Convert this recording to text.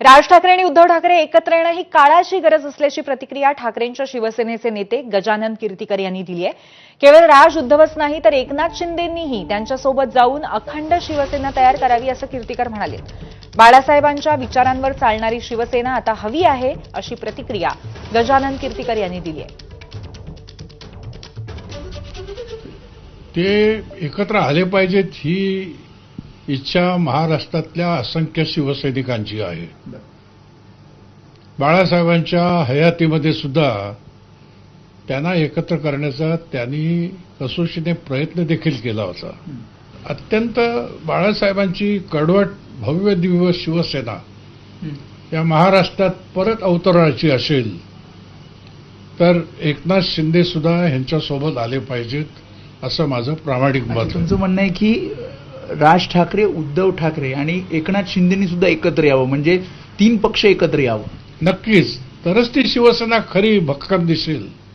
राज ठाकरे आणि उद्धव ठाकरे एकत्र येणं ही काळाची गरज असल्याची प्रतिक्रिया ठाकरेंच्या शिवसेनेचे नेते गजानन कीर्तीकर यांनी दिली आहे. केवळ राज उद्धवच नाही तर एकनाथ शिंदेंनीही त्यांच्यासोबत जाऊन अखंड शिवसेना तयार करावी असं कीर्तीकर म्हणाले. बाळासाहेबांच्या विचारांवर चालणारी शिवसेना आता हवी आहे अशी प्रतिक्रिया गजानन कीर्तीकर यांनी दिली आहे. ते एकत्र आले पाहिजेत ही इच्छा महाराष्ट्रातल्या असंख्य शिवसैनिकांची आहे. बाळासाहेबांच्या हयातीमध्ये सुद्धा त्यांना एकत्र करण्याचा त्यांनी कसोशीने प्रयत्न देखील केला होता. अत्यंत बाळासाहेबांची कडवट भव्य दिव्य शिवसेना या महाराष्ट्रात परत अवतरायची असेल तर एकनाथ शिंदे सुद्धा ह्यांच्यासोबत आले पाहिजेत असं माझं प्रामाणिक मत तुमचं म्हणणं आहे की राज ठाकरे उद्धव ठाकरे आणि एकनाथ शिंदेनी सुद्धा एकत्र यावं. म्हणजे तीन पक्ष एकत्र यावं. नक्कीच. तरच ती शिवसेना खरी भक्कम दिसेल.